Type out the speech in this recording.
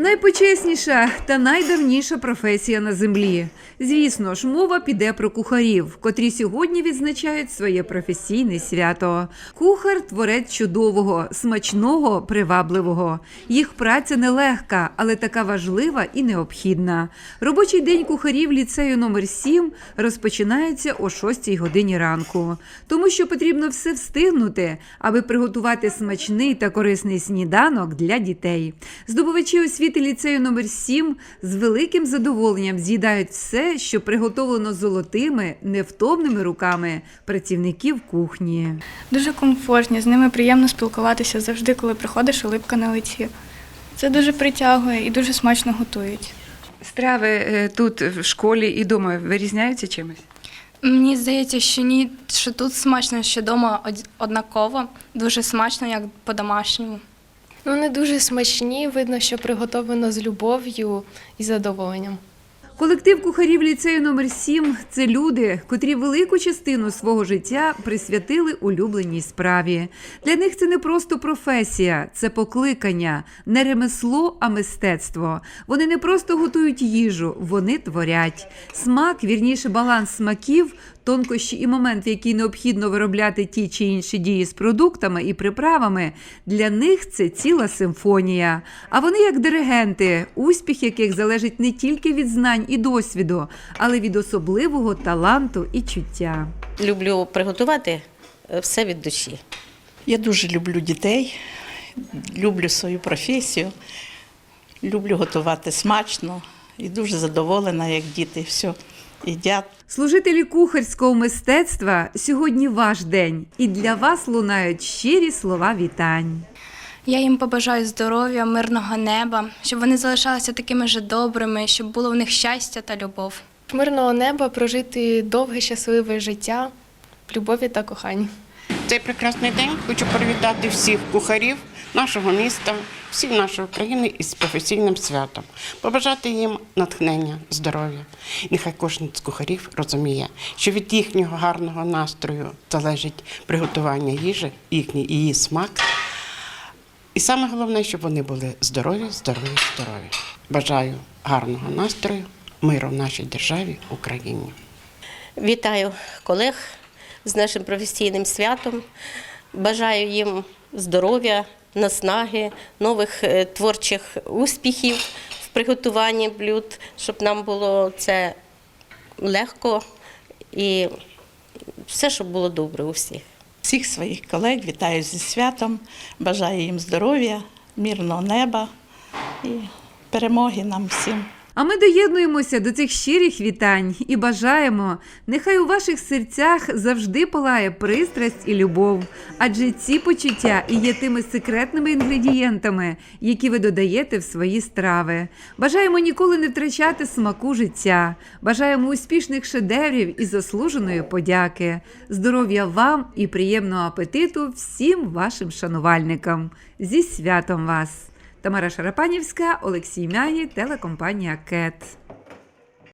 Найпочесніша та найдавніша професія на землі. Звісно ж, мова піде про кухарів, котрі сьогодні відзначають своє професійне свято. Кухар творець чудового, смачного, привабливого. Їх праця нелегка, але така важлива і необхідна. Робочий день кухарів ліцею номер 7 розпочинається о 6 годині ранку, тому що потрібно все встигнути, аби приготувати смачний та корисний сніданок для дітей. Здобувачі освіти ліцею номер 7 з великим задоволенням з'їдають все, що приготовлено золотими, невтомними руками працівників кухні. Дуже комфортні, з ними приємно спілкуватися завжди, коли приходиш улипка на лиці. Це дуже притягує і дуже смачно готують. Страви е, тут в школі і вдома вирізняються чимось? Мені здається, що ні, що тут смачно, що вдома однаково, дуже смачно, як по-домашньому. Ну, Вони дуже смачні, видно, що приготовлено з любов'ю і задоволенням. Колектив кухарів ліцею номер 7 – це люди, котрі велику частину свого життя присвятили улюбленій справі. Для них це не просто професія, це покликання, не ремесло, а мистецтво. Вони не просто готують їжу, вони творять. Смак, вірніше, баланс смаків, тонкощі і момент, в який необхідно виробляти ті чи інші дії з продуктами і приправами, для них це ціла симфонія. А вони як диригенти, успіх яких залежить не тільки від знань і досвіду, але від особливого таланту і чуття. Люблю приготувати е, все від душі. Я дуже люблю дітей, люблю свою професію, люблю готувати смачно і дуже задоволена, як діти все їдять. Служителі кухарського мистецтва сьогодні ваш день, і для вас лунають щирі слова вітань. Я їм побажаю здоров'я, мирного неба, щоб вони залишалися такими ж добрими, щоб було в них щастя та любов. Мирного неба прожити довге щасливе життя в любові та коханні. Цей прекрасний день хочу привітати всіх кухарів нашого міста, всіх нашої країни із професійним святом, побажати їм натхнення, здоров'я. Нехай кожен з кухарів розуміє, що від їхнього гарного настрою залежить приготування їжі, їхній її смак. І саме головне, щоб вони були здорові, здорові, здорові. Бажаю гарного настрою, миру в нашій державі, Україні. Вітаю колег з нашим професійним святом. Бажаю їм здоров'я, наснаги, нових е, творчих успіхів в приготуванні блюд, щоб нам було це легко і все, щоб було добре у всіх. Всіх своїх колег вітаю зі святом, бажаю їм здоров'я, мирного неба і перемоги нам всім. А ми доєднуємося до цих щирих вітань і бажаємо, нехай у ваших серцях завжди палає пристрасть і любов, адже ці почуття і є тими секретними інгредієнтами, які ви додаєте в свої страви. Бажаємо ніколи не втрачати смаку життя. Бажаємо успішних шедеврів і заслуженої подяки, здоров'я вам і приємного апетиту всім вашим шанувальникам. Зі святом вас! Тамара Шарапанівська, Олексій Мягі, телекомпанія КЕТ.